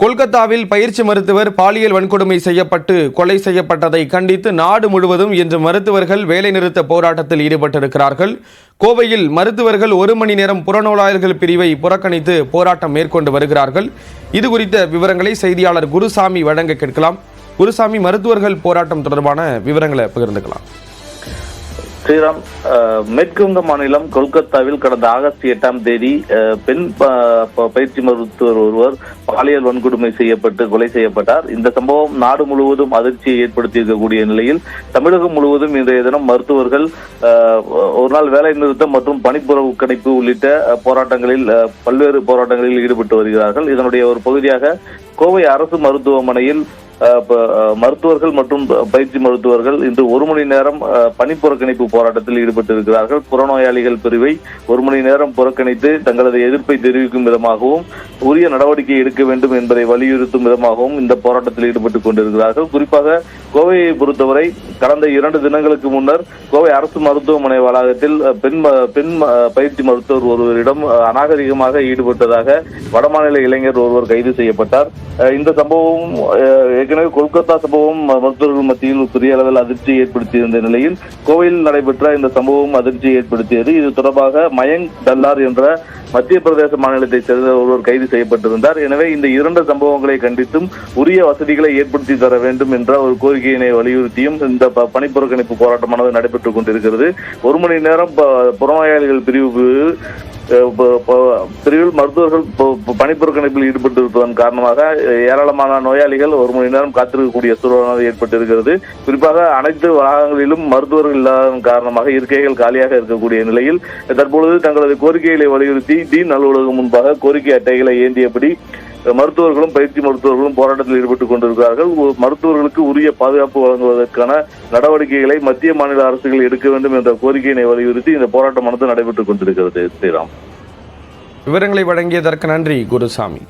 கொல்கத்தாவில் பயிற்சி மருத்துவர் பாலியல் வன்கொடுமை செய்யப்பட்டு கொலை செய்யப்பட்டதை கண்டித்து நாடு முழுவதும் இன்று மருத்துவர்கள் வேலைநிறுத்த போராட்டத்தில் ஈடுபட்டிருக்கிறார்கள். கோவையில் மருத்துவர்கள் ஒரு மணி நேரம் புறநோயாளர்கள் பிரிவை புறக்கணித்து போராட்டம் மேற்கொண்டு வருகிறார்கள். இது குறித்த விவரங்களை செய்தியாளர் குருசாமி வழங்க கேட்கலாம். குருசாமி மருத்துவர்கள் போராட்டம் தொடர்பான விவரங்களை பகிர்ந்துக்கலாம். ஸ்ரீராம் மேற்குவங்க மாநிலம் கொல்கத்தாவில் கடந்த ஆகஸ்ட் எட்டாம் தேதி பெண் ப- ப- பயிற்சி மருத்துவர் ஒருவர் பாலியல் வன்கொடுமை செய்யப்பட்டு கொலை செய்யப்பட்டார். இந்த சம்பவம் நாடு முழுவதும் அதிர்ச்சியை ஏற்படுத்தியிருக்கக்கூடிய நிலையில் தமிழகம் முழுவதும் இன்றைய தினம் மருத்துவர்கள் ஒரு நாள் வேலை நிறுத்தம் மற்றும் பணிப்புறக்கணிப்பு உள்ளிட்ட போராட்டங்களில் பல்வேறு போராட்டங்களில் ஈடுபட்டு வருகிறார்கள். இதனுடைய ஒரு பகுதியாக கோவை அரசு மருத்துவமனையில் மருத்துவர்கள் மற்றும் ப- பயிற்சி மருத்துவர்கள் இன்று ஒரு மணி நேரம் பணி புறக்கணிப்பு போராட்டத்தில் ஈடுபட்டிருக்கிறார்கள். புறநோயாளிகள் பிரிவை ஒரு மணி நேரம் புறக்கணித்து தங்களது எதிர்ப்பை தெரிவிக்கும் விதமாகவும் உரிய நடவடிக்கை எடுக்க வேண்டும் என்பதை வலியுறுத்தும் விதமாகவும் இந்த போராட்டத்தில் ஈடுபட்டுக் கொண்டிருக்கிறார்கள். குறிப்பாக கோவையை பொறுத்தவரை கடந்த இரண்டு தினங்களுக்கு முன்னர் கோவை அரசு மருத்துவமனை வளாகத்தில் பெண் பெண் பயிற்சி மருத்துவர் ஒருவரிடம் அநாகரிகமாக ஈடுபட்டதாக வடமாநில இளைஞர் ஒருவர் கைது செய்யப்பட்டார். இந்த சம்பவம் ஏற்கனவே கொல்கத்தா சம்பவம் மருத்துவர்கள் மத்தியில் பெரிய அளவில் அதிர்ச்சியை ஏற்படுத்தியிருந்த நிலையில் கோவையில் நடைபெற்ற இந்த சம்பவம் அதிர்ச்சியை ஏற்படுத்தியது. இது தொடர்பாக மயங்க் டல்லார் என்ற மத்திய பிரதேச மாநிலத்தை சேர்ந்த ஒருவர் கைது செய்யப்பட்டிருந்தார். எனவே இந்த இரண்டு சம்பவங்களை கண்டித்தும் உரிய வசதிகளை ஏற்படுத்தி தர வேண்டும் என்ற ஒரு கோரிக்கையினை வலியுறுத்தியும் இந்த ப- பணிப்புறக்கணிப்பு போராட்டமானது நடைபெற்றுக் கொண்டிருக்கிறது. ஒரு மணி நேரம் ப- புறநோயாளிகள் பிரிவு பிரிவில் மருத்துவர்கள் பணிப்புறக்கணிப்பில் ஈடுபட்டு இருப்பதன் காரணமாக ஏராளமான நோயாளிகள் ஒரு மணி நேரம் காத்திருக்கக்கூடிய சூழலானது ஏற்பட்டிருக்கிறது. குறிப்பாக அனைத்து வளாகங்களிலும் மருத்துவர்கள் இல்லாததன் காரணமாக இருக்கைகள் காலியாக இருக்கக்கூடிய நிலையில் தற்பொழுது தங்களது கோரிக்கைகளை வலியுறுத்தி டீன் அலுவலகம் முன்பாக கோரிக்கை அட்டைகளை ஏந்தியபடி மருத்துவர்களும் பயிற்சி மருத்துவர்களும் போராட்டத்தில் ஈடுபட்டுக் கொண்டிருக்கிறார்கள். மருத்துவர்களுக்கு உரிய பாதுகாப்பு வழங்குவதற்கான நடவடிக்கைகளை மத்திய மாநில அரசுகள் எடுக்க வேண்டும் என்ற கோரிக்கையினை வலியுறுத்தி இந்த போராட்டமானது நடைபெற்றுக் கொண்டிருக்கிறது. ஸ்ரீராம். விவரங்களை வழங்கியதற்கு நன்றி குருசாமி.